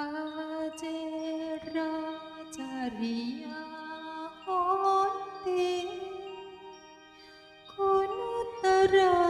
อาเจราจาริยาโหติคุณตระ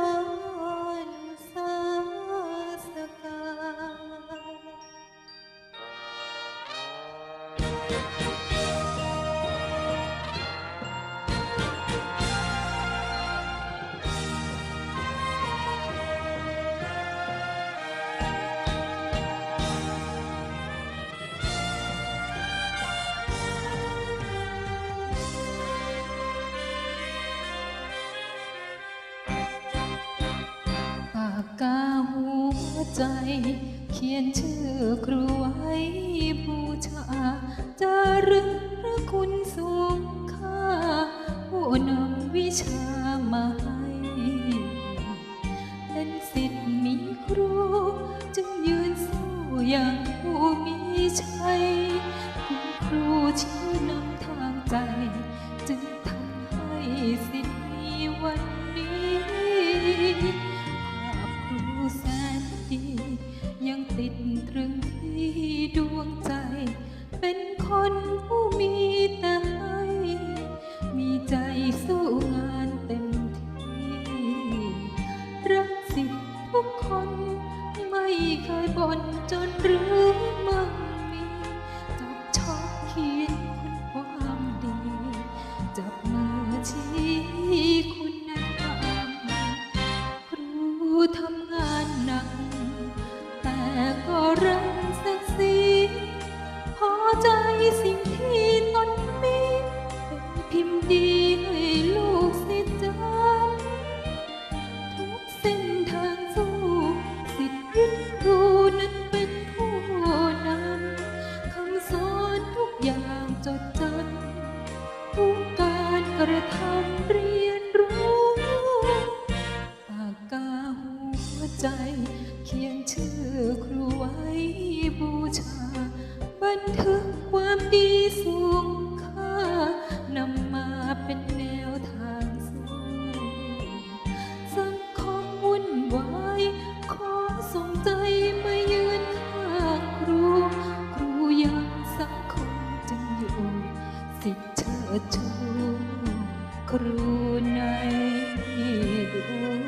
ใจ เขียนชื่อครูไว้บูชาจารึกพระคุณสูงค่า ผู้นำวิชามาให้เป็นสิทธิ์มีครู จึงยืนสู้อย่างผู้มีชัยคุณครูชี้นำทางใจ จึงทำให้สิท วงใจ เป็นคนผู้มีแต่ให้มีใจสู้งานเต็มที่ รักสิทธิ์ทุกคนไม่เคยบ่นจนหรื สิ่งที่ตนมีเป็นพิมพ์ดีให้ลูกศิษย์จำทุกเส้นทางสู้สิทธิ์ยึดครูนั้นเป็นผู้นำคำสอนทุกอย่างจดจำทุกการกระทำเรียนรู้ ปากกาหัวใจ ความดีสูงค่านำมาเป็นแนวทางสู้สังคมวุ่นวายขอส่งใจมายืนข้างครู ครูยังสังคมจึงอยู่สิทธิ์เชิดชูครูในดวง